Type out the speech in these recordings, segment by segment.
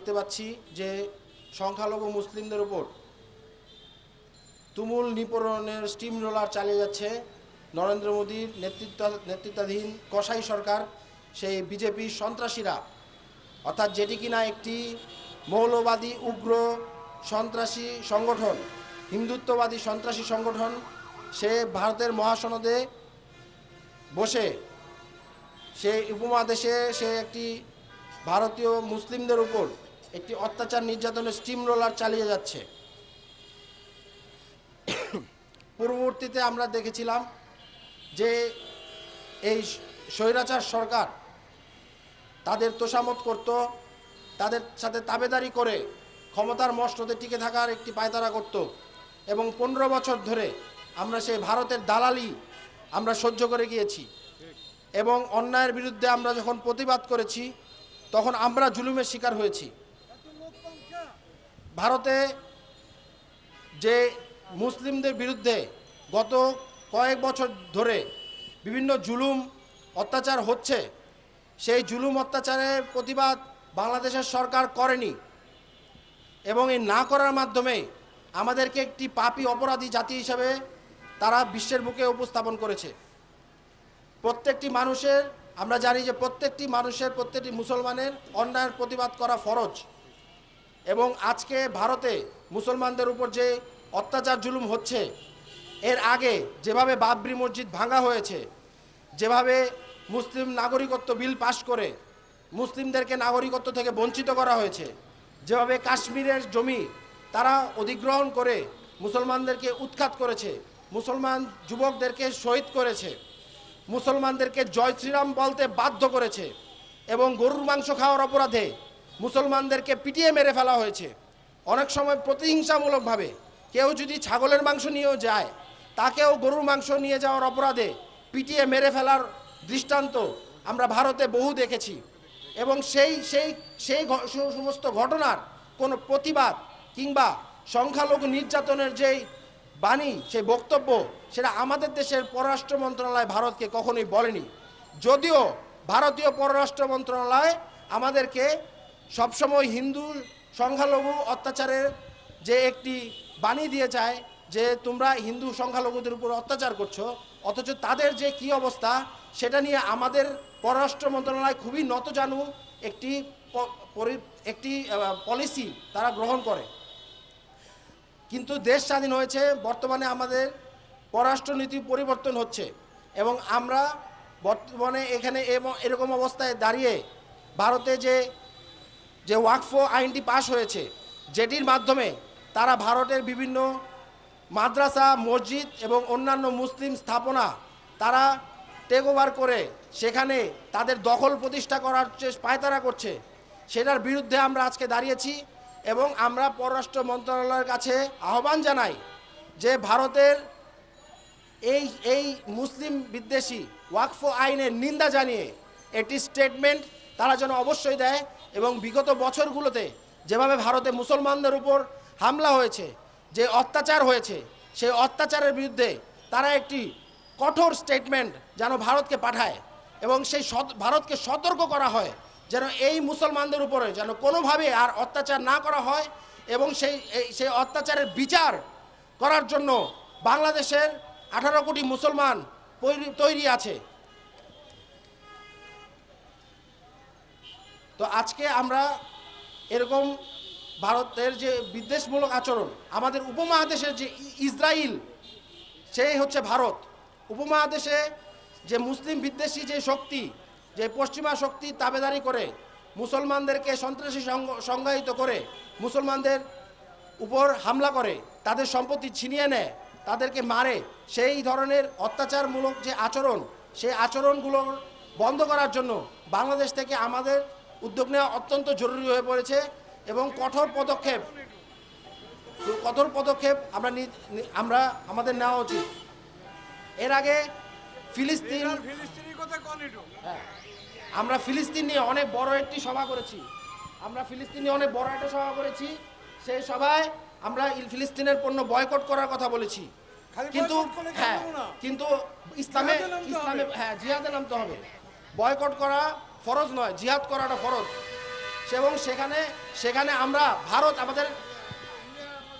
দেখতে পাচ্ছি যে সংখ্যালঘু মুসলিমদের উপর তুমুল নিপীড়নের স্টিম রোলার চালিয়ে যাচ্ছে নরেন্দ্র মোদীর নেতৃত্ব নেতৃত্বাধীন কসাই সরকার, সেই বিজেপি সন্ত্রাসীরা। অর্থাৎ যেটি কিনা একটি মৌলবাদী, উগ্র সন্ত্রাসী সংগঠন, হিন্দুত্ববাদী সন্ত্রাসী সংগঠন, সে ভারতের মহাসনদে বসে, সে উপমহাদেশে সে একটি ভারতীয় মুসলিমদের উপর একটি অত্যাচার নির্যাতনের স্টিম রোলার চালিয়ে যাচ্ছে। পূর্ববর্তীতে আমরা দেখেছিলাম যে এই স্বৈরাচার সরকার তাদের তোষামত করত, তাদের সাথে তাবেদারি করে ক্ষমতার মসনদে টিকে থাকার একটি পায়তারা করত এবং পনেরো বছর ধরে আমরা সেই ভারতের দালালি আমরা সহ্য করে গিয়েছি এবং অন্যায়ের বিরুদ্ধে আমরা যখন প্রতিবাদ করেছি, তখন আমরা জুলুমের শিকার হয়েছি। ভারতে যে মুসলিমদের বিরুদ্ধে গত কয়েক বছর ধরে বিভিন্ন জুলুম অত্যাচার হচ্ছে, সেই জুলুম অত্যাচারের প্রতিবাদ বাংলাদেশের সরকার করেনি এবং এই না করার মাধ্যমে আমাদেরকে একটি পাপী অপরাধী জাতি হিসাবে তারা বিশ্বের বুকে উপস্থাপন করেছে। প্রত্যেকটি মানুষের, আমরা জানি যে প্রত্যেকটি মানুষের, প্রত্যেকটি মুসলমানের অন্যায়ের প্রতিবাদ করা ফরজ। এবং আজকে ভারতে মুসলমানদের উপর যে অত্যাচার জুলুম হচ্ছে, এর আগে যেভাবে বাবরি মসজিদ ভাঙা হয়েছে, যেভাবে মুসলিম নাগরিকত্ব বিল পাশ করে মুসলিমদেরকে নাগরিকত্ব থেকে বঞ্চিত করা হয়েছে, যেভাবে কাশ্মীরের জমি তারা অধিগ্রহণ করে মুসলমানদেরকে উৎখাত করেছে, মুসলমান যুবকদেরকে শহীদ করেছে, মুসলমানদেরকে জয় শ্রীরাম বলতে বাধ্য করেছে এবং গরুর মাংস খাওয়ার অপরাধে মুসলমানদেরকে পিটিয়ে মেরে ফেলা হয়েছে। অনেক সময় প্রতিহিংসামূলকভাবে। কেউ যদি ছাগলের মাংস নিয়েও যায়, তাকেও গরুর মাংস নিয়ে যাওয়ার অপরাধে পিটিয়ে মেরে ফেলার দৃষ্টান্ত আমরা ভারতে বহু দেখেছি। এবং সেই সেই সেই সমস্ত ঘটনার কোনো প্রতিবাদ কিংবা সংখ্যালঘু নির্যাতনের যেই বাণী, সেই বক্তব্য, সেটা আমাদের দেশের পররাষ্ট্র মন্ত্রণালয় ভারতকে কখনোই বলেনি। যদিও ভারতীয় পররাষ্ট্র মন্ত্রণালয় আমাদেরকে সবসময় হিন্দু সংখ্যালঘু অত্যাচারের যে একটি বাণী দিয়ে যায় যে তোমরা হিন্দু সংখ্যালঘুদের উপর অত্যাচার করছ, অথচ তাদের যে কি অবস্থা, সেটা নিয়ে আমাদের পররাষ্ট্র মন্ত্রণালয় খুবই নতজানু একটি একটি পলিসি তারা গ্রহণ করে। কিন্তু দেশ স্বাধীন হয়েছে, বর্তমানে আমাদের পররাষ্ট্রনীতি পরিবর্তন হচ্ছে এবং আমরা বর্তমানে এখানে এরকম অবস্থায় দাঁড়িয়ে ভারতে যে যে ওয়াকফ আইনটি পাশ হয়েছে, যেটির মাধ্যমে তারা ভারতের বিভিন্ন মাদ্রাসা, মসজিদ এবং অন্যান্য মুসলিম স্থাপনা তারা টেক ওভার করে, সেখানে তাদের দখল প্রতিষ্ঠা করার পায়তারা করছে, সেটার বিরুদ্ধে আমরা আজকে দাঁড়িয়েছি এবং আমরা পররাষ্ট্র মন্ত্রণালয়ের কাছে আহ্বান জানাই যে ভারতের এই এই মুসলিম বিদ্বেষী ওয়াকফ আইনের নিন্দা জানিয়ে একটি স্টেটমেন্ট তারা যেন অবশ্যই দেয়। এবং বিগত বছরগুলোতে যেভাবে ভারতে মুসলমানদের উপর হামলা হয়েছে, যে অত্যাচার হয়েছে, সেই অত্যাচারের বিরুদ্ধে তারা একটি কঠোর স্টেটমেন্ট যেন ভারতকে পাঠায় এবং সেই ভারতকে সতর্ক করা হয় যেন এই মুসলমানদের উপরে যেন কোনোভাবে আর অত্যাচার না করা হয় এবং সেই সেই অত্যাচারের বিচার করার জন্য বাংলাদেশের আঠারো কোটি মুসলমান তৈরি আছে। তো আজকে আমরা এরকম ভারতের যে বিদ্বেষমূলক আচরণ, আমাদের উপমহাদেশের যে ইসরায়েল সেই হচ্ছে ভারত। উপমহাদেশে যে মুসলিম বিদ্বেষী যে শক্তি, যে পশ্চিমা শক্তি তাবেদারি করে, মুসলমানদেরকে সন্ত্রাসী সংজ্ঞায়িত করে, মুসলমানদের উপর হামলা করে, তাদের সম্পত্তি ছিনিয়ে নেয়, তাদেরকে মারে, সেই ধরনের অত্যাচারমূলক যে আচরণ, সেই আচরণগুলো বন্ধ করার জন্য বাংলাদেশ থেকে আমাদের উদ্যোগ নেওয়া অত্যন্ত জরুরি হয়ে পড়েছে এবং কঠোর পদক্ষেপ কঠোর পদক্ষেপ আমরা আমরা আমাদের নেওয়া উচিত। এর আগে ফিলিস্তিন হ্যাঁ আমরা ফিলিস্তিন নিয়ে অনেক বড় একটি সভা করেছি। আমরা ফিলিস্তিন নিয়ে অনেক বড় একটা সভা করেছি। সেই সভায় আমরা ফিলিস্তিনের পণ্য বয়কট করার কথা বলেছি। কিন্তু হ্যাঁ। কিন্তু ইসলামে ইসলামে হ্যাঁ জিহাদে নামতে হবে। বয়কট করা ফরজ নয়, জিহাদ করাটা ফরজ। এবং সেখানে সেখানে আমরা, ভারত আমাদের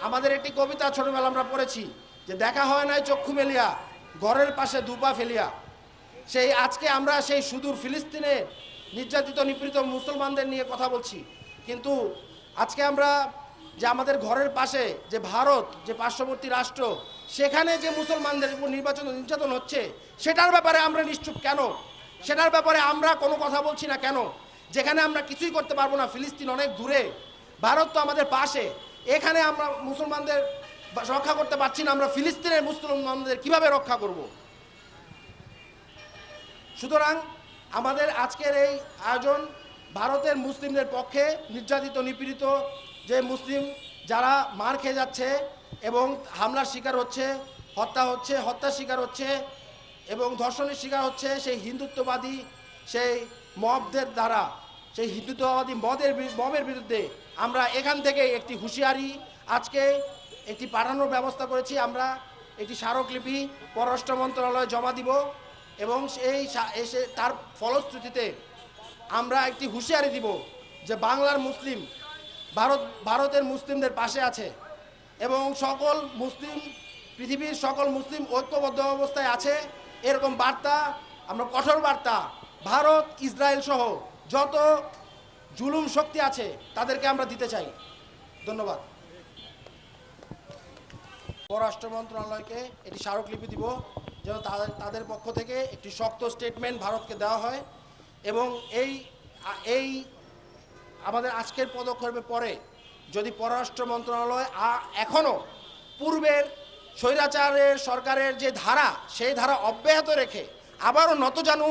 আমাদের একটি কবিতা ছোটবেলা আমরা পড়েছি যে দেখা হয় নাই চক্ষু মেলিয়া, ঘরের পাশে দুপা ফেলিয়া। সেই আজকে আমরা সেই সুদূর ফিলিস্তিনে নির্যাতিত, নিপীড়িত মুসলমানদের নিয়ে কথা বলছি। কিন্তু আজকে আমরা যে আমাদের ঘরের পাশে যে ভারত, যে পার্শ্ববর্তী রাষ্ট্র, সেখানে যে মুসলমানদের উপর নির্বাচন, নির্যাতন হচ্ছে, সেটার ব্যাপারে আমরা নিশ্চুপ কেন? সেটার ব্যাপারে আমরা কোনো কথা বলছি না কেন? যেখানে আমরা কিছুই করতে পারব না, ফিলিস্তিন অনেক দূরে। ভারত তো আমাদের পাশে। এখানে আমরা মুসলমানদের রক্ষা করতে পারছি না, আমরা ফিলিস্তিনের মুসলমানদের কীভাবে রক্ষা করব? সুতরাং আমাদের আজকের এই আয়োজন ভারতের মুসলিমদের পক্ষে নির্যাতিত, নিপীড়িত যে মুসলিম যারা মার খেয়ে যাচ্ছে এবং হামলার শিকার হচ্ছে, হত্যা হচ্ছে, হত্যার শিকার হচ্ছে এবং ধর্ষণের শিকার হচ্ছে সেই হিন্দুত্ববাদী, সেই মবদের দ্বারা, সেই হিন্দুত্ববাদী মদের মবের বিরুদ্ধে আমরা এখান থেকে একটি হুঁশিয়ারি আজকে একটি পাঠানোর ব্যবস্থা করেছি। আমরা একটি স্মারকলিপি পররাষ্ট্র মন্ত্রণালয়ে জমা দিব এবং সেই এসে তার ফলশ্রুতিতে আমরা একটি হুঁশিয়ারি দিব যে বাংলার মুসলিম ভারত, ভারতের মুসলিমদের পাশে আছে এবং সকল মুসলিম, পৃথিবীর সকল মুসলিম ঐক্যবদ্ধ অবস্থায় আছে। এরকম বার্তা, আমরা কঠোর বার্তা। ভারত, ইসরায়েল সহ যত জুলুম শক্তি আছে, তাদেরকে আমরা দিতে চাই। ধন্যবাদ। পররাষ্ট্র মন্ত্রণালয়কে একটি স্মারকলিপি দিব, যেন তাদের তাদের পক্ষ থেকে একটি শক্ত স্টেটমেন্ট ভারতকে দেওয়া হয় এবং এই এই আমাদের আজকের পদক্ষেপের পরে যদি পররাষ্ট্র মন্ত্রণালয় এখনও পূর্বের স্বৈরাচারের সরকারের যে ধারা, সেই ধারা অব্যাহত রেখে আবারও নতজানু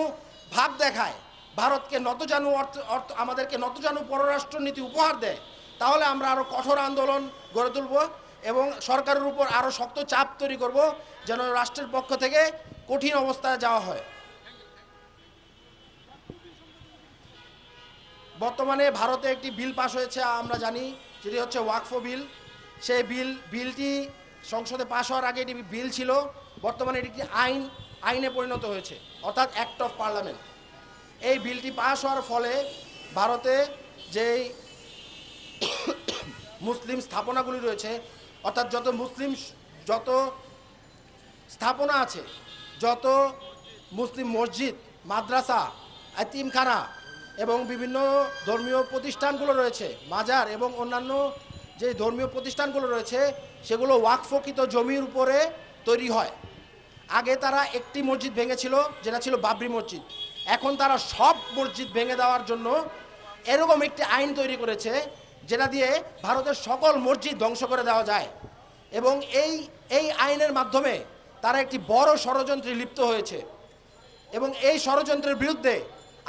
ভাব দেখায়। ভারতকে নতজানু অর্থ অর্থ, আমাদেরকে নতজানু পররাষ্ট্র নীতি উপহার দেয়। তাহলে আমরা আরও কঠোর আন্দোলন গড়ে তুলব এবং সরকারের উপর আরও শক্ত চাপ তৈরি করব যেন রাষ্ট্রের পক্ষ থেকে কঠিন অবস্থায় যাওয়া হয়। বর্তমানে ভারতে একটি বিল পাশ হয়েছে, আমরা জানি যেটি হচ্ছে ওয়াকফো বিল। সেই বিল, বিলটি সংসদে পাশ হওয়ার আগে এটি বিল ছিল, বর্তমানে এটি একটি আইন, আইনে পরিণত হয়েছে, অর্থাৎ অ্যাক্ট অফ পার্লামেন্ট এই বিলটি পাশ হওয়ার ফলে ভারতে যেই মুসলিম স্থাপনাগুলি রয়েছে, অর্থাৎ যত মুসলিম, যত স্থাপনা আছে, যত মুসলিম মসজিদ, মাদ্রাসা আতিমখানা এবং বিভিন্ন ধর্মীয় প্রতিষ্ঠানগুলো রয়েছে, মাজার এবং অন্যান্য যে ধর্মীয় প্রতিষ্ঠানগুলো রয়েছে, সেগুলো ওয়াকফকৃত জমির উপরে তৈরি হয়। আগে তারা একটি মসজিদ ভেঙেছিল, যেটা ছিল বাবরি মসজিদ। এখন তারা সব মসজিদ ভেঙে দেওয়ার জন্য এরকম একটি আইন তৈরি করেছে, যেটা দিয়ে ভারতের সকল মসজিদ ধ্বংস করে দেওয়া যায়। এবং এই এই আইনের মাধ্যমে তারা একটি বড় ষড়যন্ত্রে লিপ্ত হয়েছে। এবং এই ষড়যন্ত্রের বিরুদ্ধে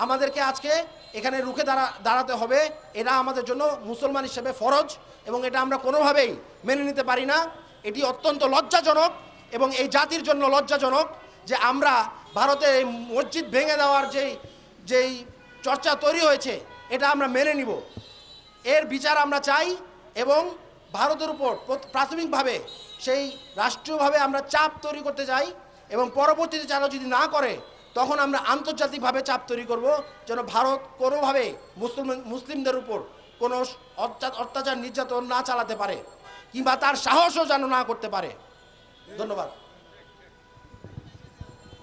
আমাদেরকে আজকে এখানে রুখে দাঁড়া, দাঁড়াতে হবে। এটা আমাদের জন্য মুসলমান হিসেবে ফরজ। এবং এটা আমরা কোনোভাবেই মেনে নিতে পারি না। এটি অত্যন্ত লজ্জাজনক এবং এই জাতির জন্য লজ্জাজনক যে আমরা ভারতের এই মসজিদ ভেঙে দেওয়ার যেই যেই চর্চা তৈরি হয়েছে, এটা আমরা মেনে নিব। এর বিচার আমরা চাই এবং ভারতের উপর প্র- প্রাথমিকভাবে সেই রাষ্ট্রীয়ভাবে আমরা চাপ তৈরি করতে চাই এবং পরবর্তীতে যারা যদি না করে, তখন আমরা আন্তর্জাতিকভাবে চাপ তৈরি করব যেন ভারত কোনোভাবে মুসলিম মুসলিমদের উপর কোনো অত্যা- অত্যাচার নির্যাতন না চালাতে পারে, কিংবা তার সাহসও যেন না করতে পারে। ধন্যবাদ।